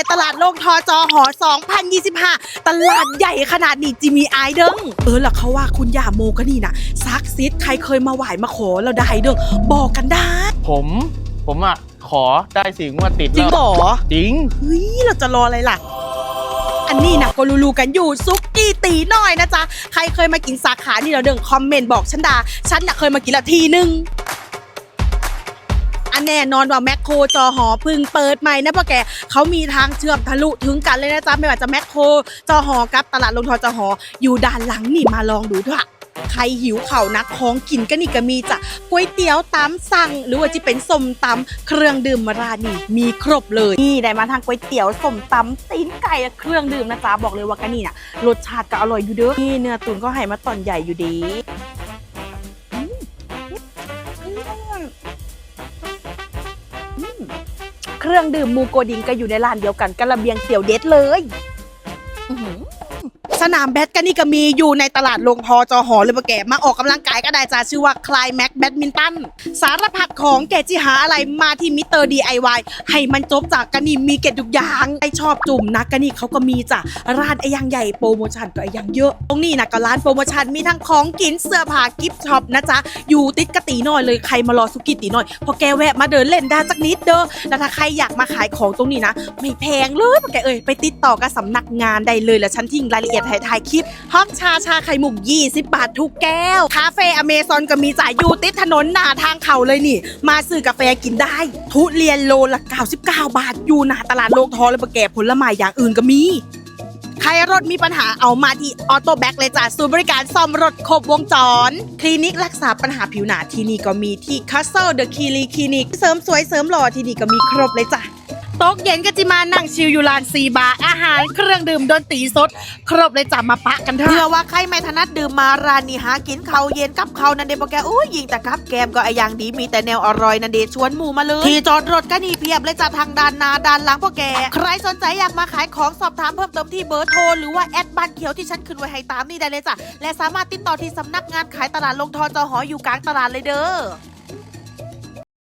ษตลาดโลกทอจอหอ 2025 ตลาดใหญ่ขนาดนี้จิมีอายเด้งเออแล้วเขาว่าคุณย่าโมก็นี่นะซักซิดใครเคยมาไหวมาขอเราได้เด้งบอกกันได้ ผมผมอะ ขอได้สี่งวดติดจริงแล้วเหรอจริงเฮ้ยเราจะรออะไรล่ะอันนี้นะก็รู้ๆกันอยู่ซุกกี้ตีหน่อยนะจ๊ะ ใครเคยมากินสาขานี่เราเดินคอมเมนต์บอกฉันดา ฉันน่ะเคยมากินละทีนึง อันแน่นอนว่าแมคโครจอหอพึ่งเปิดใหม่นะพ่อแกเขามีทางเชื่อมทะลุถึงกันเลยนะจ๊ะไม่ว่าจะแมคโครจอหอกับตลาดลงทอจอหออยู่ด้านหลังนี่มาลองดูด้วยใครหิวเข่านักของกินก็นี่ก็มีจ้ะก๋วยเตี๋ยวตามสั่ง หรือว่าจะเป็นส้มตำเครื่องดื่มมารานี่มีครบเลย นี่ได้มาทางก๋วยเตี๋ยวส้มตำตีนไก่เครื่องดื่มนะจ๊ะบอกเลยว่ากันนี่น่ะรสชาติก็อร่อยอยู่เด้อนี่เนื้อตุ๋นก็ให้มาตอนใหญ่อยู่ดีอืมอืมอืม เครื่องดื่มมูโกดิงก็อยู่ในร้านเดียวกันกระเบียงเตี๋ยวเด็ดเลยอื สนามแบดก็นี่ก็มีอยู่ในตลาดลงพอจอหอเลยปะแกมาออกกำลังกายก็ได้จ้าชื่อว่าคลายแม็กแบดมินตันสารพัดของแกจิหาอะไรมาที่มิเตอร์ DIY ให้มันจบจากกันนี่มีเกตทุกอย่างไอชอบจุ่มนะกันนี่เขาก็มีจ้ะร้านไอยังใหญ่โปรโมชั่นก็ไอยังเยอะ ตรงนี้นะก็ร้านโปรโมชั่นมีทั้งของกินเสื้อผ้ากิฟต์ช็อปนะจ๊ะอยู่ติดกะตีน้อยเลยใครมารอสุกิตีน้อยพอแกแวะมาเดินเล่นได้สักนิดเด้อแล้วถ้าใครอยากมาขายของตรงนี้นะ ไม่แพงเลยปะแกเอ้ยไปติดต่อกับสำนักงานได้เลยแล้วฉันทิ้งรายละเอียดถ่ายถ่ายคลิปห้องชาชาไข่มุก 20 บาททุกแก้ว คาเฟ่อเมซอนก็มีจ่ายอยู่ติดถนนหน้าทางเขาเลยนี่ มาซื้อกาแฟกินได้ ทุเรียนโลละ 99 บาท อยู่หน้าตลาดโลกทอเลยปะแกผลไม้อย่างอื่นก็มีใครรถมีปัญหาเอามาที่ออโต้แบ็กเลยจ้ะศูนย์บริการซ่อมรถครบวงจร คลินิกรักษาปัญหาผิวหนาที่นี่ก็มีที่ Castle The k i l i Clinic เสริมสวยเสริมหล่อที่นี่ก็มีครบเลยจ้ะ โต๊ะเย็นก็จะมานั่งชิลอยู่ลานซีบาร์อาหารเครื่องดื่มดนตรีสด ครบเลยจ้ะมาปะกันเถเพื่อะว่าใครไม่ถนัดดื่มมาร้านนี้หากินเขาเย็นกับเขานันเดบอกแกโอ้ยยิงแต่ครับแกมก็ไออย่างดีมีแต่แนวอร่อยนันเดชวนหมู่มาเลยที่จอดรถก็นี่เพียบเลยจ้ะทางด้านนาด้านหลังพวกแก ใครสนใจอยากมาขายของสอบถามเพิ่มเติมที่เบอร์โทรหรือว่าแอดบ้านเขียวที่ฉันขึ้นไว้ให้ตามนี่ได้เลยจ้ะและสามารถติดต่อที่สำนักงานขายตลาดลงทอจอหออยู่กลางตลาดเลยเด้อ